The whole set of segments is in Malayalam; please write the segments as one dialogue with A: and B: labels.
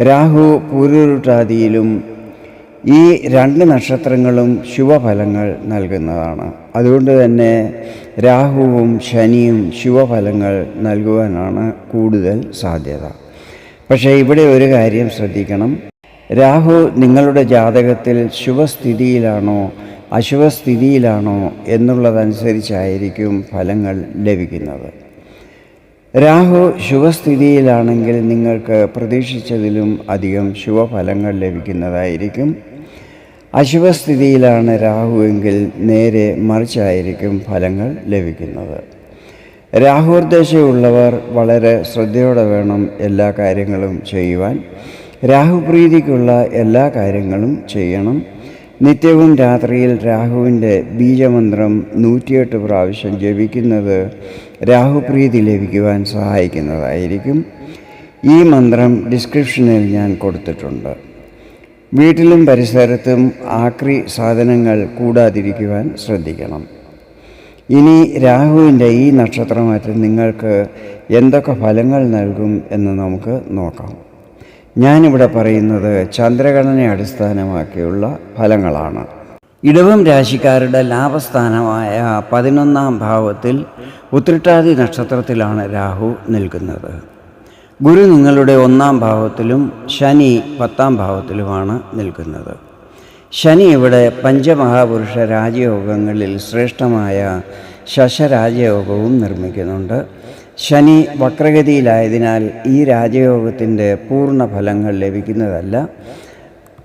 A: രാഹു പൂരുരുട്ടാതിയിലും ഈ രണ്ട് നക്ഷത്രങ്ങളും ശുഭഫലങ്ങൾ നൽകുന്നതാണ്. അതുകൊണ്ട് തന്നെ രാഹുവും ശനിയും ശുഭഫലങ്ങൾ നൽകുവാനാണ് കൂടുതൽ സാധ്യത. പക്ഷേ ഇവിടെ ഒരു കാര്യം ശ്രദ്ധിക്കണം. രാഹു നിങ്ങളുടെ ജാതകത്തിൽ ശുഭസ്ഥിതിയിലാണോ അശുഭസ്ഥിതിയിലാണോ എന്നുള്ളതനുസരിച്ചായിരിക്കും ഫലങ്ങൾ ലഭിക്കുന്നത്. രാഹു ശുഭസ്ഥിതിയിലാണെങ്കിൽ നിങ്ങൾക്ക് പ്രതീക്ഷിച്ചതിലും അധികം ശുഭഫലങ്ങൾ ലഭിക്കുന്നതായിരിക്കും. അശുഭസ്ഥിതിയിലാണ് രാഹു എങ്കിൽ നേരെ മറിച്ചായിരിക്കും ഫലങ്ങൾ ലഭിക്കുന്നത്. രാഹുർദ്ദേശമുള്ളവർ വളരെ ശ്രദ്ധയോടെ വേണം എല്ലാ കാര്യങ്ങളും ചെയ്യുവാൻ. രാഹുപ്രീതിക്കുള്ള എല്ലാ കാര്യങ്ങളും ചെയ്യണം. നിത്യവും രാത്രിയിൽ രാഹുവിന്റെ ബീജമന്ത്രം നൂറ്റിയെട്ട് പ്രാവശ്യം ജപിക്കുന്നത് രാഹുപ്രീതി ലഭിക്കുവാൻ സഹായിക്കുന്നതായിരിക്കും. ഈ മന്ത്രം ഡിസ്ക്രിപ്ഷനിൽ ഞാൻ കൊടുത്തിട്ടുണ്ട്. വീട്ടിലും പരിസരത്തും ആക്രി സാധനങ്ങൾ കൂടാതിരിക്കുവാൻ ശ്രദ്ധിക്കണം. ഇനി രാഹുവിന്റെ ഈ നക്ഷത്രമാറ്റം നിങ്ങൾക്ക് എന്തൊക്കെ ഫലങ്ങൾ നൽകും എന്ന് നമുക്ക് നോക്കാം. ഞാനിവിടെ പറയുന്നത് ചന്ദ്രഗണനെ അടിസ്ഥാനമാക്കിയുള്ള ഫലങ്ങളാണ്. ഇടവം രാശിക്കാരുടെ ലാഭസ്ഥാനമായ പതിനൊന്നാം ഭാവത്തിൽ ഉത്രട്ടാതി നക്ഷത്രത്തിലാണ് രാഹു നിൽക്കുന്നത്. ഗുരു നിങ്ങളുടെ ഒന്നാം ഭാവത്തിലും ശനി പത്താം ഭാവത്തിലുമാണ് നിൽക്കുന്നത്. ശനി ഇവിടെ പഞ്ചമഹാപുരുഷ രാജയോഗങ്ങളിൽ ശ്രേഷ്ഠമായ ശശരാജയോഗവും നിർമ്മിക്കുന്നുണ്ട്. ശനി വക്രഗതിയിലായതിനാൽ ഈ രാജയോഗത്തിന്റെ പൂർണ ഫലങ്ങൾ ലഭിക്കുന്നതല്ല.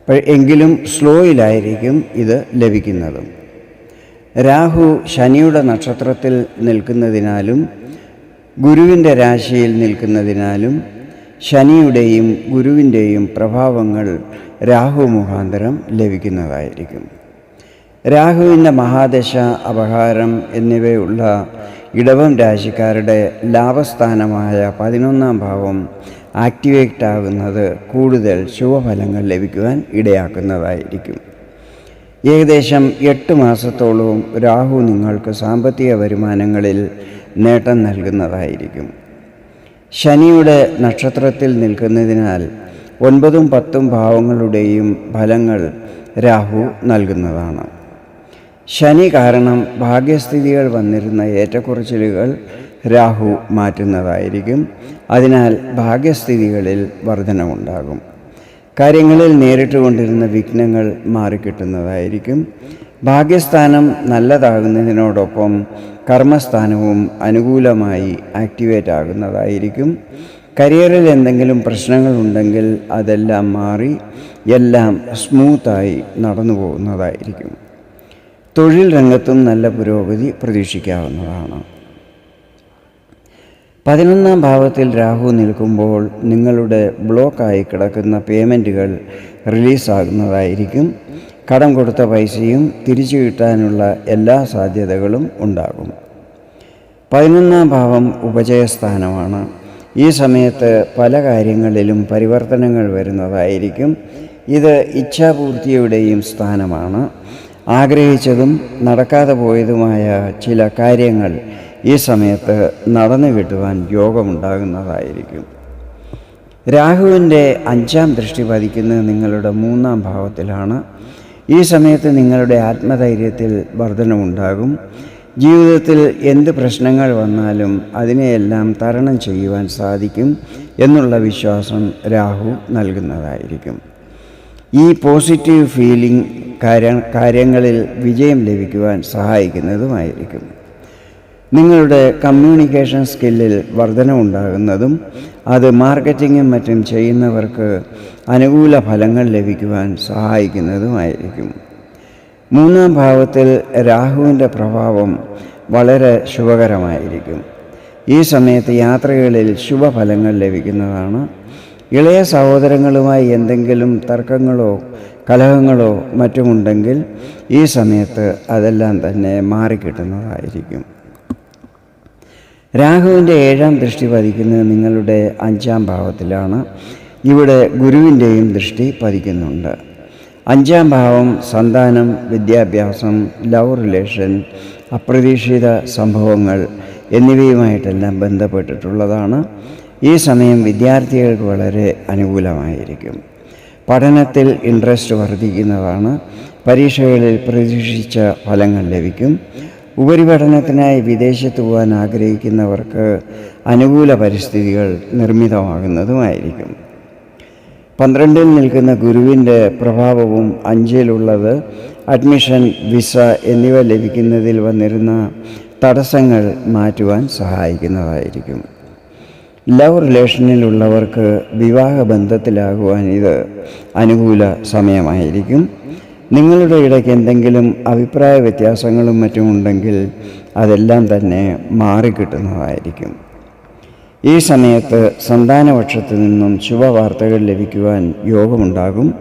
A: എങ്കിലും സ്ലോയിലായിരിക്കും ഇത് ലഭിക്കുന്നതും. രാഹു ശനിയുടെ നക്ഷത്രത്തിൽ നിൽക്കുന്നതിനാലും ഗുരുവിന്റെ രാശിയിൽ നിൽക്കുന്നതിനാലും ശനിയുടെയും ഗുരുവിന്റെയും പ്രഭാവങ്ങൾ രാഹു മുഖാന്തരം ലഭിക്കുന്നതായിരിക്കും. രാഹുവിന്റെ മഹാദശ അപഹാരം എന്നിവയുള്ള ഇടവം രാശിക്കാരുടെ ലാഭസ്ഥാനമായ പതിനൊന്നാം ഭാവം ആക്ടിവേറ്റ് ആകുന്നത് കൂടുതൽ ശുഭഫലങ്ങൾ ലഭിക്കുവാൻ ഇടയാക്കുന്നതായിരിക്കും. ഏകദേശം എട്ട് മാസത്തോളവും രാഹു നിങ്ങൾക്ക് സാമ്പത്തിക വരുമാനങ്ങളിൽ നേട്ടം നൽകുന്നതായിരിക്കും. ശനിയുടെ നക്ഷത്രത്തിൽ നിൽക്കുന്നതിനാൽ ഒൻപതും പത്തും ഭാവങ്ങളുടെയും ഫലങ്ങൾ രാഹു നൽകുന്നതാണ്. ശനി കാരണം ഭാഗ്യസ്ഥിതികൾ വന്നിരുന്ന ഏറ്റക്കുറച്ചിലുകൾ രാഹു മാറ്റുന്നതായിരിക്കും. അതിനാൽ ഭാഗ്യസ്ഥിതികളിൽ വർധനമുണ്ടാകും കാര്യങ്ങളിൽ നേരിട്ട് കൊണ്ടിരുന്ന വിഘ്നങ്ങൾ മാറിക്കിട്ടുന്നതായിരിക്കും. ഭാഗ്യസ്ഥാനം നല്ലതാകുന്നതിനോടൊപ്പം കർമ്മസ്ഥാനവും അനുകൂലമായി ആക്ടിവേറ്റ് ആകുന്നതായിരിക്കും കരിയറിൽ എന്തെങ്കിലും പ്രശ്നങ്ങൾ ഉണ്ടെങ്കിൽ അതെല്ലാം മാറി എല്ലാം സ്മൂത്തായി നടന്നു പോകുന്നതായിരിക്കും. തൊഴിൽ രംഗത്തും നല്ല പുരോഗതി പ്രതീക്ഷിക്കാവുന്നതാണ്. പതിനൊന്നാം ഭാവത്തിൽ രാഹു നിൽക്കുമ്പോൾ നിങ്ങളുടെ ബ്ലോക്കായി കിടക്കുന്ന പേയ്മെന്റുകൾ റിലീസാകുന്നതായിരിക്കും. കടം കൊടുത്ത പൈസയും തിരിച്ചു കിട്ടാനുള്ള എല്ലാ സാധ്യതകളും ഉണ്ടാകും. പതിനൊന്നാം ഭാവം ഉപജയസ്ഥാനമാണ്. ഈ സമയത്ത് പല കാര്യങ്ങളിലും പരിവർത്തനങ്ങൾ വരുന്നതായിരിക്കും. ഇത് ഇച്ഛാപൂർത്തിയുടെയും സ്ഥാനമാണ്. ആഗ്രഹിച്ചതും നടക്കാതെ പോയതുമായ ചില കാര്യങ്ങൾ ഈ സമയത്ത് നടന്നു വിടുവാൻ യോഗമുണ്ടാകുന്നതായിരിക്കും. രാഹുവിന്റെ അഞ്ചാം ദൃഷ്ടി പതിക്കുന്നത് നിങ്ങളുടെ മൂന്നാം ഭാവത്തിലാണ്. ഈ സമയത്ത് നിങ്ങളുടെ ആത്മധൈര്യത്തിൽ വർധനമുണ്ടാകും. ജീവിതത്തിൽ എന്ത് പ്രശ്നങ്ങൾ വന്നാലും അതിനെയെല്ലാം തരണം ചെയ്യുവാൻ സാധിക്കും എന്നുള്ള വിശ്വാസം രാഹു നൽകുന്നതായിരിക്കും. ഈ പോസിറ്റീവ് ഫീലിംഗ് കാര്യ കാര്യങ്ങളിൽ വിജയം ലഭിക്കുവാൻ സഹായിക്കുന്നതുമായിരിക്കും. നിങ്ങളുടെ കമ്മ്യൂണിക്കേഷൻ സ്കില്ലിൽ വർധനമുണ്ടാകുന്നതും അത് മാർക്കറ്റിങ്ങും മറ്റും ചെയ്യുന്നവർക്ക് അനുകൂല ഫലങ്ങൾ ലഭിക്കുവാൻ സഹായിക്കുന്നതുമായിരിക്കും. മൂന്നാം ഭാവത്തിൽ രാഹുവിന്റെ പ്രഭാവം വളരെ ശുഭകരമായിരിക്കും. ഈ സമയത്ത് യാത്രകളിൽ ശുഭഫലങ്ങൾ ലഭിക്കുന്നതാണ്. ഇളയ സഹോദരങ്ങളുമായി എന്തെങ്കിലും തർക്കങ്ങളോ കലഹങ്ങളോ മറ്റുമുണ്ടെങ്കിൽ ഈ സമയത്ത് അതെല്ലാം തന്നെ മാറിക്കിട്ടുന്നതായിരിക്കും. രാഹുവിന്റെ ഏഴാം ദൃഷ്ടി പതിക്കുന്നത് നിങ്ങളുടെ അഞ്ചാം ഭാവത്തിലാണ്. ഇവിടെ ഗുരുവിന്റെയും ദൃഷ്ടി പതിക്കുന്നുണ്ട്. അഞ്ചാം ഭാവം സന്താനം വിദ്യാഭ്യാസം ലവ് റിലേഷൻ അപ്രതീക്ഷിത സംഭവങ്ങൾ എന്നിവയുമായിട്ടെല്ലാം ബന്ധപ്പെട്ടിട്ടുള്ളതാണ്. ഈ സമയം വിദ്യാർത്ഥികൾക്ക് വളരെ അനുകൂലമായിരിക്കും. പഠനത്തിൽ ഇൻട്രസ്റ്റ് വർദ്ധിക്കുന്നതാണ്. പരീക്ഷകളിൽ പ്രതീക്ഷിച്ച ഫലങ്ങൾ ലഭിക്കും. ഉപരിപഠനത്തിനായി വിദേശത്ത് പോകാൻ ആഗ്രഹിക്കുന്നവർക്ക് അനുകൂല പരിസ്ഥിതികൾ നിർമ്മിതമാകുന്നതുമായിരിക്കും. പന്ത്രണ്ടിൽ നിൽക്കുന്ന ഗുരുവിന്റെ പ്രഭാവവും അഞ്ചിലുള്ളത് അഡ്മിഷൻ വിസ എന്നിവ ലഭിക്കുന്നതിൽ വന്നിരുന്ന തടസ്സങ്ങൾ മാറ്റുവാൻ സഹായിക്കുന്നതായിരിക്കും. ലവ് റിലേഷനിലുള്ളവർക്ക് വിവാഹ ബന്ധത്തിലാകുവാൻ ഇത് അനുകൂല സമയമായിരിക്കും. നിങ്ങളുടെ ഇടയ്ക്ക് എന്തെങ്കിലും അഭിപ്രായ വ്യത്യാസങ്ങളും മറ്റും ഉണ്ടെങ്കിൽ അതെല്ലാം തന്നെ മാറിക്കിട്ടുന്നതായിരിക്കും. ഈ സമയത്ത് സന്താനപക്ഷത്തു നിന്നും ശുഭവാർത്തകൾ ലഭിക്കുവാൻ യോഗമുണ്ടാകും.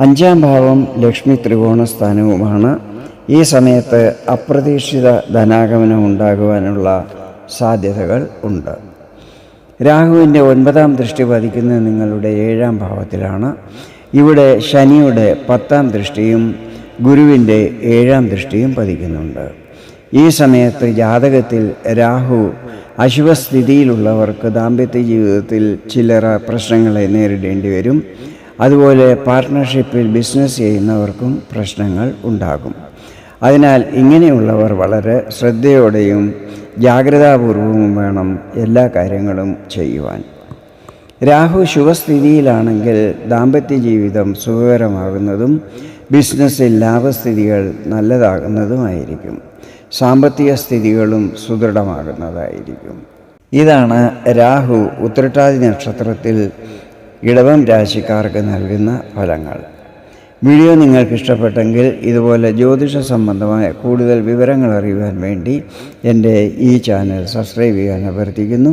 A: അഞ്ചാം ഭാവം ലക്ഷ്മി ത്രികോണ സ്ഥാനവുമാണ്. ഈ സമയത്ത് അപ്രതീക്ഷിത ധനാഗമനം ഉണ്ടാകുവാനുള്ള സാധ്യതകൾ ഉണ്ട്. രാഹുവിന്റെ ഒൻപതാം ദൃഷ്ടി പതിക്കുന്നത് നിങ്ങളുടെ ഏഴാം ഭാവത്തിലാണ്. ഇവിടെ ശനിയുടെ പത്താം ദൃഷ്ടിയും ഗുരുവിന്റെ ഏഴാം ദൃഷ്ടിയും പതിക്കുന്നുണ്ട്. ഈ സമയത്ത് ജാതകത്തിൽ രാഹു അശുഭസ്ഥിതിയിലുള്ളവർക്ക് ദാമ്പത്യ ജീവിതത്തിൽ ചില്ലറ പ്രശ്നങ്ങളെ നേരിടേണ്ടി വരും. അതുപോലെ പാർട്ട്ണർഷിപ്പിൽ ബിസിനസ് ചെയ്യുന്നവർക്കും പ്രശ്നങ്ങൾ ഉണ്ടാകും. അതിനാൽ ഇങ്ങനെയുള്ളവർ വളരെ ശ്രദ്ധയോടെയും ജാഗ്രതാപൂർവവും വേണം എല്ലാ കാര്യങ്ങളും ചെയ്യുവാൻ. രാഹു ശുഭസ്ഥിതിയിലാണെങ്കിൽ ദാമ്പത്യ ജീവിതം സുഖകരമാകുന്നതും ബിസിനസ്സിൽ ലാഭസ്ഥിതികൾ നല്ലതാകുന്നതുമായിരിക്കും. സാമ്പത്തിക സ്ഥിതികളും സുദൃഢമാകുന്നതായിരിക്കും. ഇതാണ് രാഹു ഉത്രട്ടാതി നക്ഷത്രത്തിൽ ഇടവം രാശിക്കാർക്ക് നൽകുന്ന ഫലങ്ങൾ. വീഡിയോ നിങ്ങൾക്ക് ഇഷ്ടപ്പെട്ടെങ്കിൽ ഇതുപോലെ ജ്യോതിഷ സംബന്ധമായ കൂടുതൽ വിവരങ്ങൾ അറിയുവാൻ വേണ്ടി എന്റെ ഈ ചാനൽ സബ്സ്ക്രൈബ് ചെയ്യാൻ അഭ്യർത്ഥിക്കുന്നു.